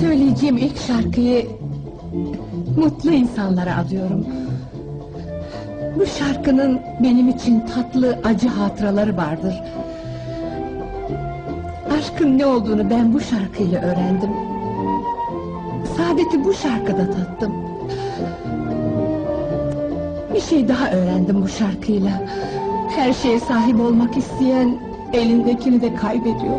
Söyleyeceğim ilk şarkıyı mutlu insanlara adıyorum. Bu şarkının benim için tatlı acı hatıraları vardır. Aşkın ne olduğunu ben bu şarkıyla öğrendim. Saadeti bu şarkıda tattım. Bir şey daha öğrendim bu şarkıyla. Her şeye sahip olmak isteyen elindekini de kaybediyor.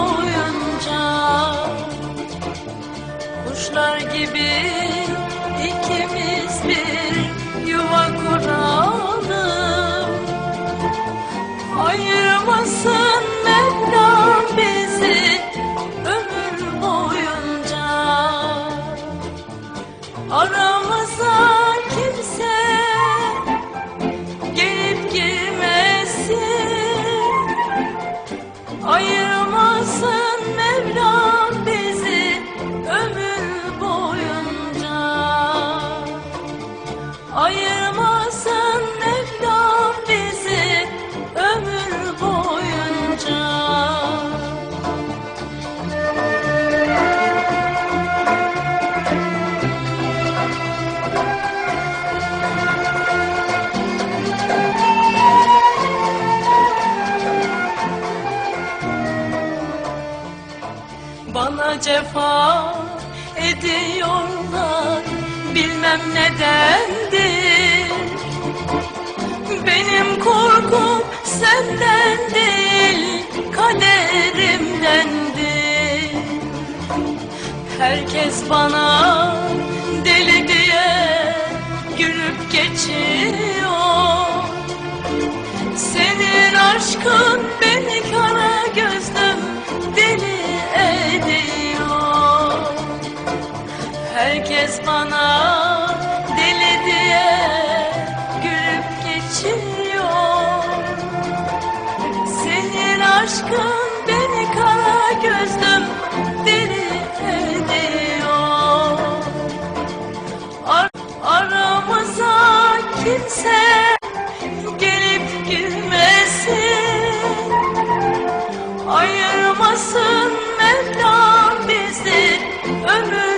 Kuşlar gibi ikimiz bir yuva kuralım. Ayırmasın Ayırmasın Mevlam bizi ömür boyunca. Bana cefa ediyorlar bilmem nedendir senden değil kaderimdendir Herkes bana deli diye gülüp geçiyor. Senin aşkın beni kara gözlüm deli ediyor. Herkes bana aşkın beni kara gözlüm deli ediyor Ar Aramıza kimse gelip girmesin Ayırmasın Mevlam bizi ömür